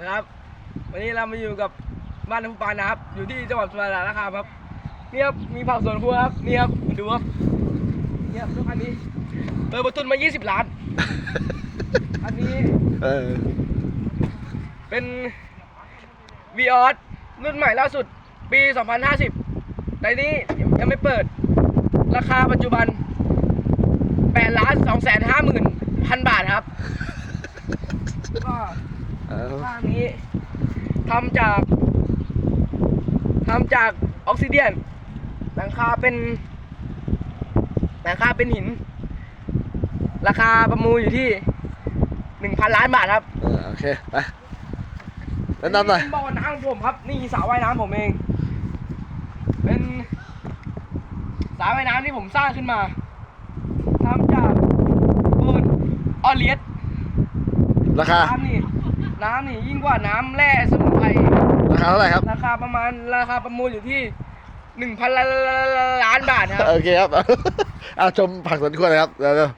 นะครับ วันนี้เรามาอยู่กับบ้านน้ำปานนะครับ อยู่ที่จังหวัดสุรสาครครับนี่ครับมีผักสวนครัวครับนี่ครับดูครับนี่ครับรถคันนี้เปิดประทุนมา 20 ล้าน อันนี้เออเป็นวีออสรุ่นใหม่ล่าสุดปี 2050 แต่นี้ยังไม่เปิด ราคาปัจจุบัน8ล้าน2แสน5หมื่นพันบาทครับ ก็ ข้างนี้ทำจากทำจากออกซิเดียนหลังคาเป็นหลังคาเป็นหิน ราคาประมูลอยู่ที่หนึ่งพันล้านบาทครับเออโอเคไปแนะนำหน่อยเป็บ่อน้ำของผมครับ นี่สระว่ายน้ำผมเอง เป็นสระว่ายน้ำที่ผมสร้างขึ้นมาทำจากปูนออเลียสราคา น้ำนี่น้ำนี่ยิ่งกว่าน้ำแร่สมุนไพรราคาเท่าไหร่ครับ ราคาประมาณราคาประมูลอยู่ที่หนึ่งพันล้านบาทครับ โอเคครับเอาชมผักสวนครัวหนะครับเดี๋ยว